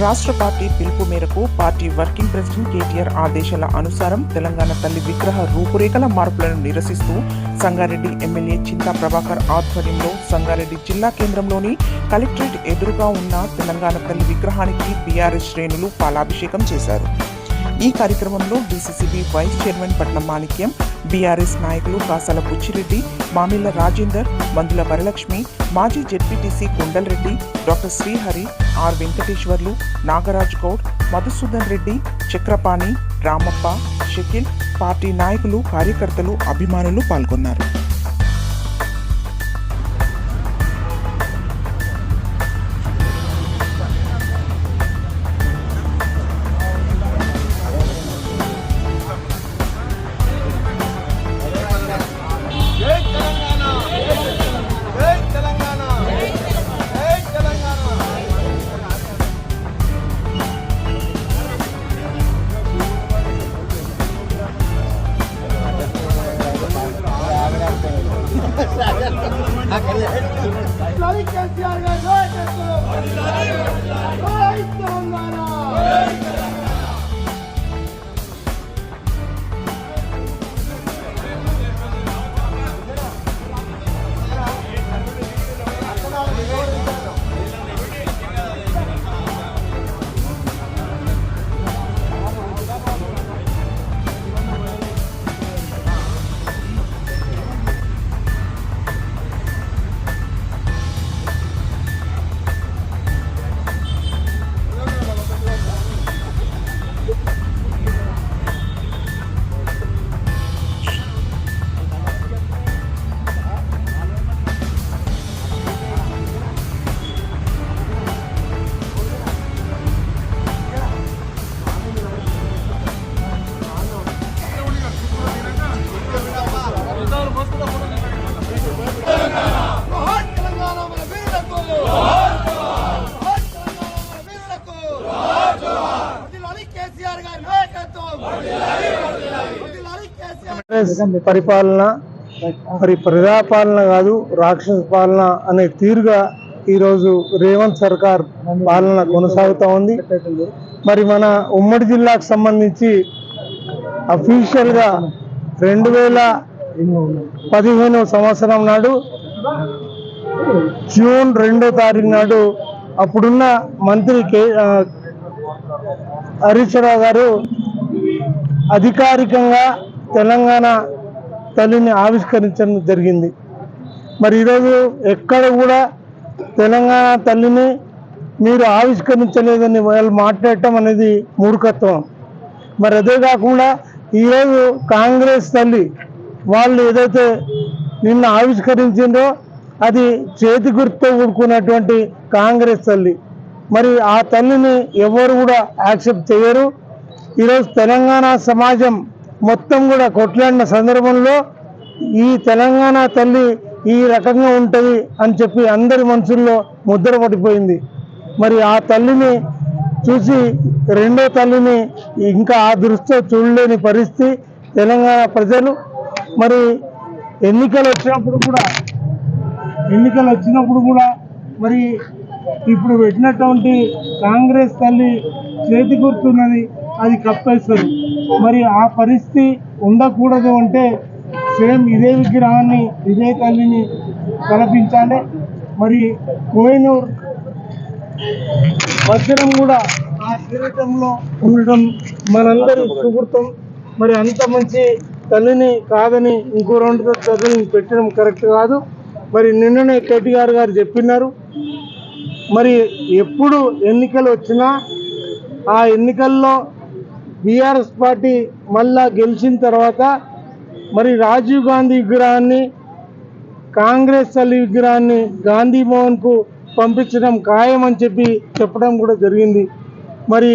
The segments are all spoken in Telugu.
రాష్ట్ర పార్టీ పిలుపు మేరకు పార్టీ వర్కింగ్ ప్రెసిడెంట్ కేటీఆర్ ఆదేశాల అనుసారం తెలంగాణ తల్లి విగ్రహ రూపురేఖల మార్పులను నిరసిస్తూ సంగారెడ్డి ఎమ్మెల్యే చింతా ప్రభాకర్ ఆధ్వర్యంలో సంగారెడ్డి జిల్లా కేంద్రంలోని కలెక్టరేట్ ఎదురుగా ఉన్న తెలంగాణ తల్లి విగ్రహానికి బీఆర్ఎస్ శ్రేణులు పాలాభిషేకం చేశారు. ఈ కార్యక్రమంలో డీసీసీబీ వైస్ చైర్మన్ పట్నం మాణిక్యం బీఆర్ఎస్ నాయకులు కాసాల బుచ్చిరెడ్డి మామిళ్ళ రాజేందర్ మందుల వరలక్ష్మి మాజీ Z P T C Kondalareddy doctor Srihari R Venkateswarlu Nagaraj Goud Madhusudan Reddy Chakrapani Ramappa Shakil party నాయకులు కార్యకర్తలు అభిమానులు పాల్గొన్నారు. పరిపాలన మరి ప్రజాపాలన కాదు రాక్షస పాలన అనే తీరుగా ఈరోజు రేవంత్ సర్కార్ పాలన కొనసాగుతూ ఉంది. మరి మన ఉమ్మడి జిల్లాకు సంబంధించి అఫీషియల్గా రెండు వేల పదిహేను సంవత్సరం నాడు జూన్ రెండో తారీఖు నాడు అప్పుడున్న మంత్రి కే హరీశ్వరరావు గారు అధికారికంగా తెలంగాణ తల్లిని ఆవిష్కరించడం జరిగింది. మరి ఈరోజు ఎక్కడ కూడా తెలంగాణ తల్లిని మీరు ఆవిష్కరించలేదని వాళ్ళు మాట్లాడటం అనేది మూర్ఖత్వం. మరి అదే కాకుండా ఈరోజు కాంగ్రెస్ తల్లి వాళ్ళు ఏదైతే నిన్న ఆవిష్కరించిందో అది చేతి గుర్తుతో ఊడుకున్నటువంటి కాంగ్రెస్ తల్లి. మరి ఆ తల్లిని ఎవరు కూడా యాక్సెప్ట్ చేయరు. ఈరోజు తెలంగాణ సమాజం మొత్తం కూడా కొట్లాడిన సందర్భంలో ఈ తెలంగాణ తల్లి ఈ రకంగా ఉంటుంది అని చెప్పి అందరి మనసుల్లో ముద్ర పడిపోయింది. మరి ఆ తల్లిని చూసి రెండో తల్లిని ఇంకా ఆ దృష్టితో చూడలేని పరిస్థితి తెలంగాణ ప్రజలు. మరి ఎన్నికలు వచ్చినప్పుడు కూడా ఎన్నికలు వచ్చినప్పుడు కూడా మరి ఇప్పుడు పెట్టినటువంటి కాంగ్రెస్ తల్లి చేతి గుర్తున్నది. అది కప్పేస్తుంది మరి ఆ పరిస్థితి ఉండకూడదు అంటే సేమ్ ఇదే విగ్రహాన్ని ఇదే తల్లిని కల్పించాలి మరి కోహినూర్ వజ్రం కూడా ఆ కిరీటంలో ఉండడం మనందరి సుహృతం మరి అంత మంచి తల్లిని కాదని ఇంకో రెండు తల్లిని పెట్టడం కరెక్ట్ కాదు. మరి నిన్ననే కేటీఆర్ గారు చెప్పినారు. మరి ఎప్పుడు ఎన్నికలు వచ్చినా ఆ ఎన్నికల్లో బీఆర్ఎస్ పార్టీ మళ్ళా గెలిచిన తర్వాత మరి రాజీవ్ గాంధీ విగ్రహాన్ని కాంగ్రెస్ తల్లి విగ్రహాన్ని గాంధీ భవన్కు పంపించడం ఖాయం అని చెప్పి చెప్పడం కూడా జరిగింది. మరి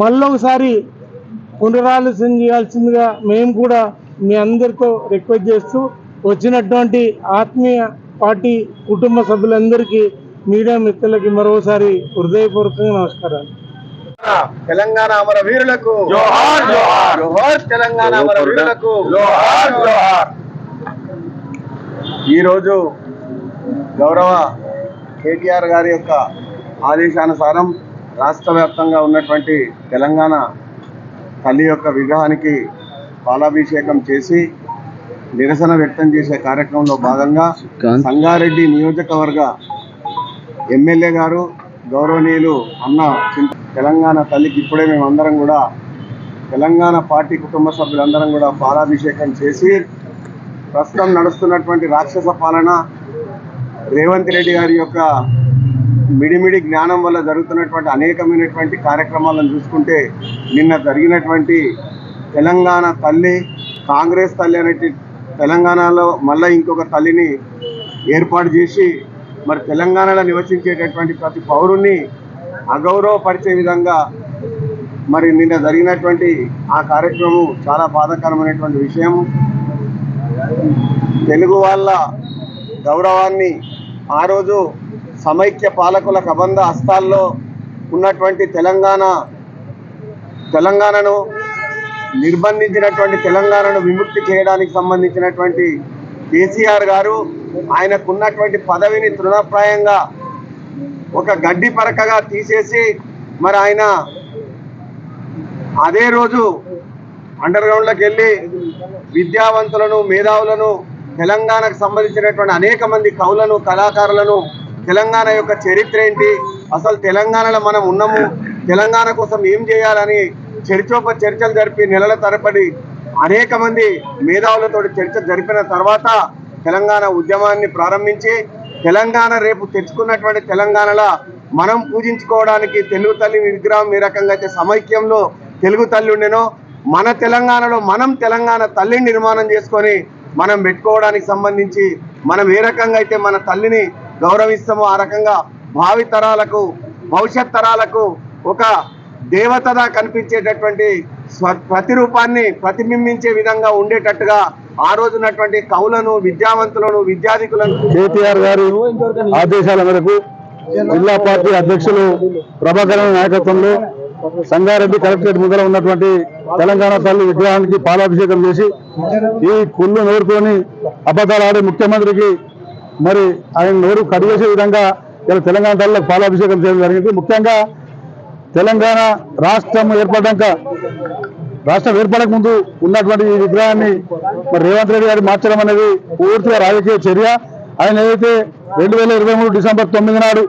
మళ్ళొకసారి పునరాలోచన చేయాల్సిందిగా మేము కూడా మీ అందరితో రిక్వెస్ట్ చేస్తూ వచ్చినటువంటి ఆత్మీయ పార్టీ కుటుంబ సభ్యులందరికీ మీడియా మిత్రులకి మరోసారి హృదయపూర్వకంగా నమస్కారాలు. తెలంగాణ అమర వీరులకు జోహార్, జోహార్. జోహార్ తెలంగాణ అమర వీరులకు జోహార్. జోహార్ ఈరోజు గౌరవ కేటీఆర్ గారి యొక్క ఆదేశానుసారం రాష్ట్ర వ్యాప్తంగా ఉన్నటువంటి తెలంగాణ తల్లి యొక్క విగ్రహానికి పాలాభిషేకం చేసి నిరసన వ్యక్తం చేసే కార్యక్రమంలో భాగంగా సంగారెడ్డి నియోజకవర్గ ఎమ్మెల్యే గారు గౌరవనీయులు అన్న తెలంగాణ తల్లికి ఇప్పుడే మేమందరం కూడా తెలంగాణ పార్టీ కుటుంబ సభ్యులందరం కూడా పాలాభిషేకం చేసి ప్రస్తుతం నడుస్తున్నటువంటి రాక్షస పాలన రేవంత్ రెడ్డి గారి యొక్క మిడిమిడి జ్ఞానం వల్ల జరుగుతున్నటువంటి అనేకమైనటువంటి కార్యక్రమాలను చూసుకుంటే నిన్న జరిగినటువంటి తెలంగాణ తల్లి కాంగ్రెస్ తల్లి అనేటి తెలంగాణలో మళ్ళీ ఇంకొక తల్లిని ఏర్పాటు చేసి మరి తెలంగాణలో నివసించేటటువంటి ప్రతి పౌరుణ్ణి అగౌరవపరిచే విధంగా మరి నిన్న జరిగినటువంటి ఆ కార్యక్రమం చాలా బాధాకరమైనటువంటి విషయం. తెలుగు వాళ్ళ గౌరవాన్ని ఆ రోజు సమైక్య పాలకుల కబంధ హస్తాల్లో ఉన్నటువంటి తెలంగాణ తెలంగాణను నిర్బంధించినటువంటి తెలంగాణను విముక్తి చేయడానికి సంబంధించినటువంటి కేసీఆర్ గారు ఆయనకున్నటువంటి పదవిని తృణప్రాయంగా ఒక గడ్డి పరకగా తీసేసి మరి ఆయన అదే రోజు అండర్ గ్రౌండ్లోకి వెళ్ళి విద్యావంతులను మేధావులను తెలంగాణకు సంబంధించినటువంటి అనేక మంది కవులను కళాకారులను తెలంగాణ యొక్క చరిత్ర ఏంటి? అసలు తెలంగాణలో మనం ఉన్నాము? తెలంగాణ కోసం ఏం చేయాలని చర్చోప చర్చలు జరిపి నెలల తరబడి అనేక మంది మేధావులతో చర్చ జరిపిన తర్వాత తెలంగాణ ఉద్యమాన్ని ప్రారంభించి తెలంగాణ రేపు తెచ్చుకున్నటువంటి తెలంగాణలో మనం పూజించుకోవడానికి తెలుగు తల్లి విగ్రహం ఏ రకంగా అయితే సమైక్యంలో తెలుగు తల్లి ఉండేనో మన తెలంగాణలో మనం తెలంగాణ తల్లిని నిర్మాణం చేసుకొని మనం పెట్టుకోవడానికి సంబంధించి మనం ఏ రకంగా అయితే మన తల్లిని గౌరవిస్తామో ఆ రకంగా భావి తరాలకు భవిష్యత్ తరాలకు ఒక దేవతగా కనిపించేటటువంటి స్వ ప్రతిరూపాన్ని ప్రతిబింబించే విధంగా ఉండేటట్టుగా ఆ రోజున్నటువంటి కవులను విద్యావంతులను విద్యాధికులను కేటీఆర్ గారి ఆదేశాల మేరకు జిల్లా పార్టీ అధ్యక్షులు ప్రభాకర్ నాయకత్వంలో సంగారెడ్డి కలెక్టరేట్ ముందర ఉన్నటువంటి తెలంగాణ తల్లి విగ్రహానికి పాలాభిషేకం చేసి ఈ కుళ్ళు నోరుకొని అబద్ధాలు ఆడే ముఖ్యమంత్రికి మరి ఆయన నోరు కడిగేసే విధంగా ఇలా తెలంగాణ తల్లికి పాలాభిషేకం చేయడం జరిగింది. ముఖ్యంగా తెలంగాణ రాష్ట్రం ఏర్పడ్డాక రాష్ట్రం ఏర్పడక ముందు ఉన్నటువంటి ఈ విగ్రహాన్ని మరి రేవంత్ రెడ్డి గారు మార్చడం అనేది పూర్తిగా రాజకీయ చర్య. ఆయన ఏదైతే రెండు వేల ఇరవై మూడు డిసెంబర్ తొమ్మిది నాడు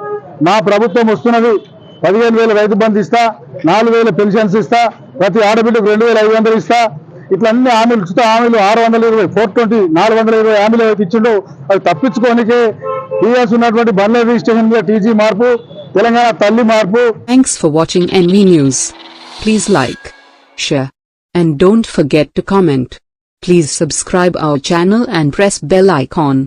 నా ప్రభుత్వం వస్తున్నది పదిహేను వేల రైతు బంధు ఇస్తా నాలుగు వేల పెన్షన్స్ ఇస్తా ప్రతి ఆడబిడ్డకు రెండు వేల ఐదు వందలు ఇస్తా ఇట్లా అన్ని హామీలు ఉచిత హామీలు ఆరు వందల ఇరవై ఫోర్ ట్వంటీ నాలుగు వందల ఇరవై హామీలు ఏవైతే ఇచ్చిండో అవి తప్పించుకోనికే టీఎస్ ఉన్నటువంటి బండ్ల రిజిస్ట్రేషన్ మీద టీజీ మార్పు తెలంగాణ తల్లి మార్పు Thanks for watching NV News. Please like, share, and don't forget to comment. Please subscribe our channel and press bell icon.